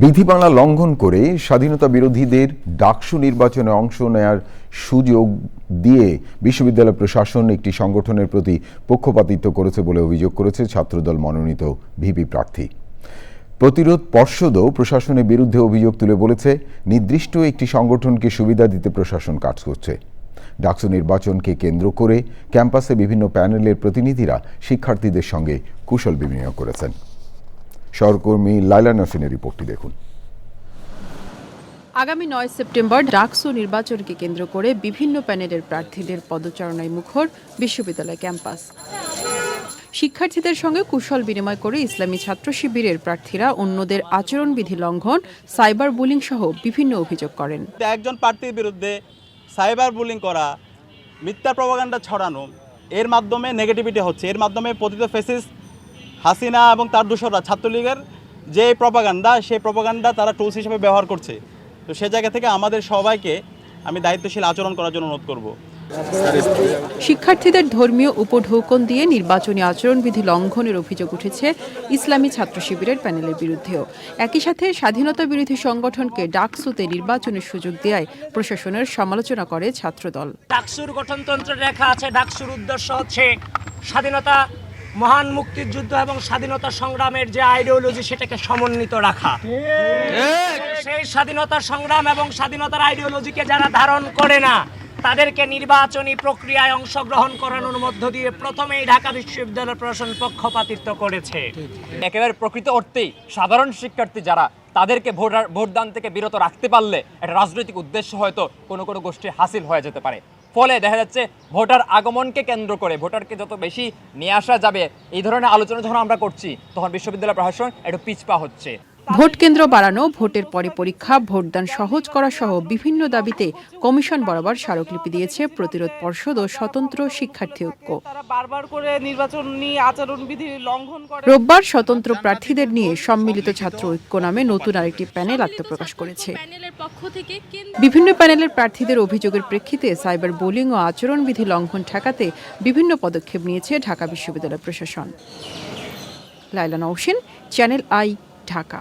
বিধিমালা লঙ্ঘন করে স্বাধীনতা বিরোধীদের ডাকসু নির্বাচনে অংশ নেয়ার সুযোগ দিয়ে বিশ্ববিদ্যালয় প্রশাসন একটি সংগঠনের প্রতি পক্ষপাতিত্ব করেছে বলে অভিযোগ করেছে ছাত্রদল মনোনীত ভিপি প্রার্থী। প্রতিরোধ পর্ষদও প্রশাসনের বিরুদ্ধে অভিযোগ তুলে বলেছে, নির্দিষ্ট একটি সংগঠনকে সুবিধা দিতে প্রশাসন কাজ করছে। ডাকসু নির্বাচনকে কেন্দ্র করে ক্যাম্পাসে বিভিন্ন প্যানেলের প্রতিনিধিরা শিক্ষার্থীদের সঙ্গে কুশল বিনিময় করেছেন। সহকর্মী লাইলা নাসিনের রিপোর্টটি দেখুন। আগামী নয় সেপ্টেম্বর ডাকসু নির্বাচনকে কেন্দ্র করে বিভিন্ন প্যানেলের প্রার্থীদের পদচারণায় মুখর বিশ্ববিদ্যালয় ক্যাম্পাস। শিক্ষার্থীদের সঙ্গে কুশল বিনিময় করে ইসলামী ছাত্র শিবিরের প্রার্থীরা অন্যদের আচরণবিধি লঙ্ঘন সাইবার বুলিং সহ বিভিন্ন অভিযোগ করেন। একজন প্রার্থীর বিরুদ্ধে সাইবার বুলিং করা মিথ্যা প্রপাগান্ডা ছড়ানো এর মাধ্যমে নেগেটিভিটি হচ্ছে এর মাধ্যমে পতিত ফেসিস হাসিনা এবং তার দূষররা ছাত্রলীগের যে প্রপাগান্ডা সেই প্রপাগান্ডা তারা টুলস হিসেবে ব্যবহার করছে। তো সে জায়গা থেকে আমাদের সবাইকে আমি দায়িত্বশীল আচরণ করার জন্য অনুরোধ করব। শিক্ষার্থীদের ধর্মীয় উপঢৌকন দিয়ে নির্বাচনী আচরণবিধি লঙ্ঘনের অভিযোগ উঠেছে ইসলামী ছাত্র শিবিরের প্যানেলের বিরুদ্ধেও। একই সাথে স্বাধীনতা বিরোধী সংগঠনকে ডাকসুতে নির্বাচনের সুযোগ দেওয়ায় প্রশাসনের সমালোচনা করে ছাত্রদল। ডাকসুর গঠনতন্ত্রে লেখা আছে ডাকসুর উদ্দেশ্য হচ্ছে স্বাধীনতা মহান মুক্তিযুদ্ধ এবং স্বাধীনতা সংগ্রামের যে আইডিওলজি সেটাকে সমন্বিত রাখা। সেই স্বাধীনতা সংগ্রাম এবং স্বাধীনতার আইডিওলজিকে যারা ধারণ করে না তাদেরকে নির্বাচনী প্রক্রিয়ায় অংশগ্রহণ করানোর মধ্য দিয়ে প্রথমেই ঢাকা বিশ্ববিদ্যালয় প্রশাসন পক্ষপাতিত্ব করেছে। একেবারে প্রকৃত অর্থেই সাধারণ শিক্ষার্থী যারা তাদেরকে ভোটার ভোটদান থেকে বিরত রাখতে পারলে একটা রাজনৈতিক উদ্দেশ্য হয়তো কোনো কোনো গোষ্ঠী হাসিল হয়ে যেতে পারে। ফলে দেখা যাচ্ছে ভোটার আগমনকে কেন্দ্র করে, ভোটারকে যত বেশি নিয়ে আসা যাবে, এই ধরনের আলোচনা যখন আমরা করছি, তখন বিশ্ববিদ্যালয় প্রশাসন একটু পিছপা হচ্ছে। ভোট কেন্দ্র বাড়ানো ভোটের পরে পরীক্ষা ভোটদান সহজ করা সহ বিভিন্ন দাবিতে কমিশন বরাবর স্মারকলিপি দিয়েছে প্রতিরোধ পর্ষদ ও স্বতন্ত্র শিক্ষার্থী ঐক্য। রোববার স্বতন্ত্র প্রার্থীদের নিয়ে সম্মিলিত ছাত্র ঐক্য নামে নতুন আরেকটি প্যানেল আত্মপ্রকাশ করেছে। বিভিন্ন প্যানেলের প্রার্থীদের অভিযোগের প্রেক্ষিতে সাইবার বোলিং ও আচরণবিধি লঙ্ঘন ঠেকাতে বিভিন্ন পদক্ষেপ নিয়েছে ঢাকা বিশ্ববিদ্যালয় প্রশাসন। লাইলা নৌসিন চ্যানেল আই ঢাকা।